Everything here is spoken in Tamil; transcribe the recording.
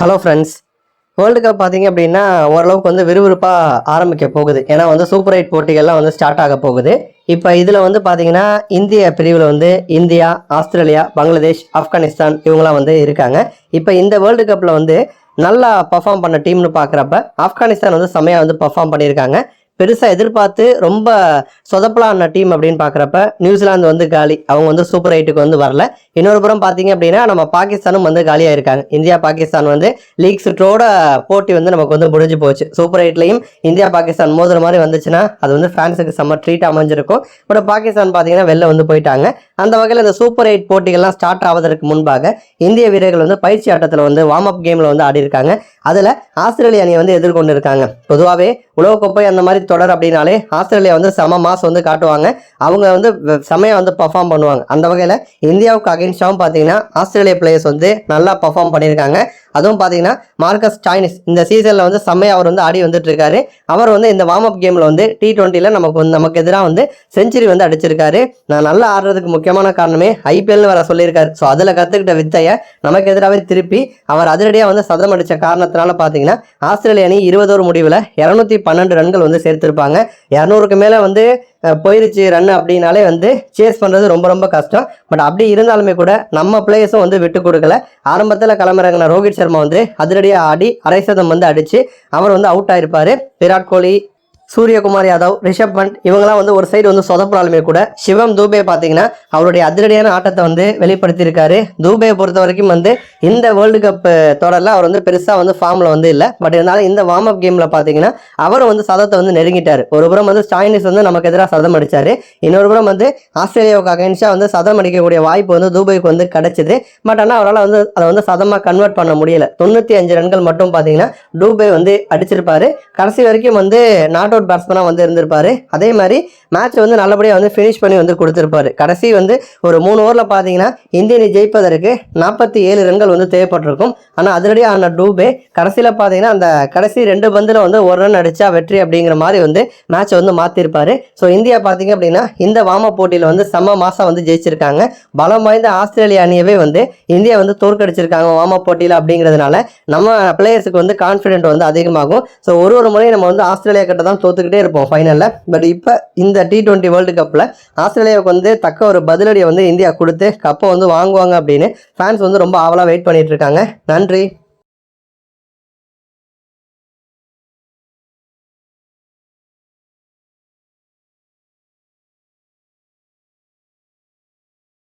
ஹலோ ஃப்ரெண்ட்ஸ் வேர்ல்டு கப் பார்த்தீங்க அப்படின்னா ஓரளவுக்கு வந்து விறுவிறுப்பாக ஆரம்பிக்க போகுது. ஏன்னா வந்து சூப்பர் எயிட் போட்டிகள்லாம் வந்து ஸ்டார்ட் ஆக போகுது. இப்போ இதில் வந்து பார்த்தீங்கன்னா இந்திய பிரிவில் வந்து இந்தியா ஆஸ்திரேலியா பங்களாதேஷ் ஆப்கானிஸ்தான் இவங்களாம் வந்து இருக்காங்க. இப்போ இந்த வேர்ல்டு கப்பில் வந்து நல்லா பர்ஃபார்ம் பண்ண டீம்னு பார்க்குறப்ப ஆப்கானிஸ்தான் வந்து செம்மையாக வந்து பர்ஃபார்ம் பண்ணியிருக்காங்க. பெருசாக எதிர்பார்த்து ரொம்ப சொதப்பலான டீம் அப்படின்னு பார்க்குறப்ப நியூசிலாந்து வந்து காலி. அவங்க வந்து சூப்பர் எயிட்டுக்கு வந்து வரல. இன்னொரு புறம் பார்த்தீங்க அப்படின்னா நம்ம பாகிஸ்தானும் வந்து காலியாக இருக்காங்க இந்தியா பாகிஸ்தான் வந்து லீக் சுற்றோட போட்டி வந்து நமக்கு வந்து முடிஞ்சு போச்சு. சூப்பர் எயிட்லையும் இந்தியா பாகிஸ்தான் மோதுற மாதிரி வந்துச்சுன்னா அது வந்து ஃபேன்ஸுக்கு செம்ம ட்ரீட் அமைஞ்சிருக்கும். பட் பாகிஸ்தான் பார்த்தீங்கன்னா வெளில வந்து போயிட்டாங்க. அந்த வகையில் இந்த சூப்பர் எயிட் போட்டிகள்லாம் ஸ்டார்ட் ஆவதற்கு முன்பாக இந்திய வீரர்கள் வந்து பயிற்சி ஆட்டத்தில் வந்து வார்ம் அப் கேமில் வந்து ஆடி இருக்காங்க அதில் ஆஸ்திரேலிய அணியை வந்து எதிர்கொண்டு இருக்காங்க பொதுவாகவே உலகக்கோப்பை அந்த மாதிரி தொடர் அப்படின்னாலே ஆஸ்திரேலியா வந்து செம மாஸ் வந்து காட்டுவாங்க. அவங்க வந்து செமையாக வந்து பர்ஃபார்ம் பண்ணுவாங்க. அந்த வகையில் இந்தியாவுக்கு அகேன்ஸ்டாகவும் பார்த்தீங்கன்னா ஆஸ்திரேலிய பிளேயர்ஸ் வந்து நல்லா பர்ஃபார்ம் பண்ணியிருக்காங்க. அதுவும் பார்த்தீங்கன்னா மார்க்கஸ் சாய்னிஸ் இந்த சீசனில் வந்து செம்மையாக அவர் வந்து ஆடி வந்துட்டு இருக்காரு அவர் வந்து இந்த வார்ம் அப் கேமில் வந்து டி ட்வெண்ட்டியில் நமக்கு வந்து நமக்கு எதிராக வந்து செஞ்சுரி வந்து அடிச்சிருக்காரு. நான் நல்லா ஆடுறதுக்கு முக்கியமான காரணமே ஐபிஎல்னு வர சொல்லியிருக்காரு. ஸோ அதில் கற்றுக்கிட்ட வித்தையை நமக்கு எதிராகவே திருப்பி அவர் அதிரடியாக வந்து சதம் அடித்த காரணத்தினால பார்த்தீங்கன்னா ஆஸ்திரேலிய அணி இருபதோரு முடிவில் இரநூத்தி பன்னெண்டு ரன்கள் வந்து சேர்த்திருப்பாங்க. இரநூறுக்கு மேலே வந்து போயிருச்சு ரன் அப்படின்னாலே வந்து சேஸ் பண்ணுறது ரொம்ப ரொம்ப கஷ்டம். பட் அப்படி இருந்தாலுமே கூட நம்ம பிளேயர்ஸும் வந்து விட்டு கொடுக்கல. ஆரம்பத்தில் கிளம்புறங்கின ரோஹித் சர்மா வந்து அதிரடியாக ஆடி அரை சதம் வந்து அடித்து அவர் வந்து அவுட் ஆயிருப்பாரு. விராட் கோலி சூரியகுமார் யாதவ் ரிஷப் பண்ட் இவங்கெல்லாம் வந்து ஒரு சைடு வந்து சொதப்பினாலுமே கூட சிவம் தூபே பார்த்தீங்கன்னா அவருடைய அதிரடியான ஆட்டத்தை வந்து வெளிப்படுத்தியிருக்காரு. தூபே பொறுத்த வரைக்கும் வந்து இந்த வேர்ல்டு கப் தொடரில் அவர் வந்து பெருசாக வந்து ஃபார்மில் வந்து இல்லை. பட் இருந்தாலும் இந்த வார்ம் அப் கேமில் பார்த்தீங்கன்னா அவர் வந்து சதத்தை வந்து நெருங்கிட்டார். ஒரு புறம் வந்து ஸ்டாயினிஸ் வந்து நமக்கு எதிராக சதம் அடித்தார் இன்னொரு புறம் வந்து ஆஸ்திரேலியாவுக்கு அகைன்ஸ்டாக வந்து சதம் அடிக்கக்கூடிய வாய்ப்பு வந்து தூபைக்கு வந்து கிடைச்சிது. பட் ஆனால் அவரால் வந்து அதை வந்து சதமாக கன்வெர்ட் பண்ண முடியல. தொண்ணூற்றி அஞ்சு ரன்கள் மட்டும் பார்த்தீங்கன்னா டூபே வந்து அடிச்சிருப்பாரு. கடைசி வரைக்கும் வந்து நாட்டோட அவுட் பேட்ஸ்மனாக வந்து இருந்திருப்பாரு. அதே மாதிரி மேட்ச் வந்து நல்லபடியாக வந்து ஃபினிஷ் பண்ணி வந்து கொடுத்துருப்பாரு. கடைசி வந்து ஒரு மூணு ஓவரில் பார்த்தீங்கன்னா இந்தியனை ஜெயிப்பதற்கு நாற்பத்தி ஏழு ரன்கள் வந்து தேவைப்பட்டிருக்கும். ஆனால் அதிரடியாக ஆன டூபே கடைசியில் பார்த்தீங்கன்னா அந்த கடைசி ரெண்டு பந்தில் வந்து ஒரு ரன் அடித்தா வெற்றி அப்படிங்கிற மாதிரி வந்து மேட்சை வந்து மாற்றிருப்பார் ஸோ இந்தியா பார்த்தீங்க அப்படின்னா இந்த வாம போட்டியில் வந்து செம்ம மாதம் வந்து ஜெயிச்சிருக்காங்க. பலம் வாய்ந்த ஆஸ்திரேலிய அணியவே வந்து இந்தியா வந்து தோற்கடிச்சிருக்காங்க வாம போட்டியில் அப்படிங்கிறதுனால நம்ம பிளேயர்ஸுக்கு வந்து கான்ஃபிடென்ட் வந்து அதிகமாகும். ஸோ ஒரு ஒரு முறையும் நம்ம வந்து ஆஸ்திரேலியா கிட்ட தான் தோத்துக்கிட்டே இருப்போம் ஃபைனலில் பட் இப்போ இந்த டி டுவெண்ட்டி வேர்ல்டு கப்பில் ஆஸ்திரேலியாவுக்கு வந்து தக்க ஒரு பதிலடியை வந்து இந்தியா கொடுத்து கப்பை வந்து வாங்குவாங்க அப்படின்னு ஃபேன்ஸ் வந்து ரொம்ப ஆவலாக வெயிட் பண்ணிட்டு இருக்காங்க. நன்றி.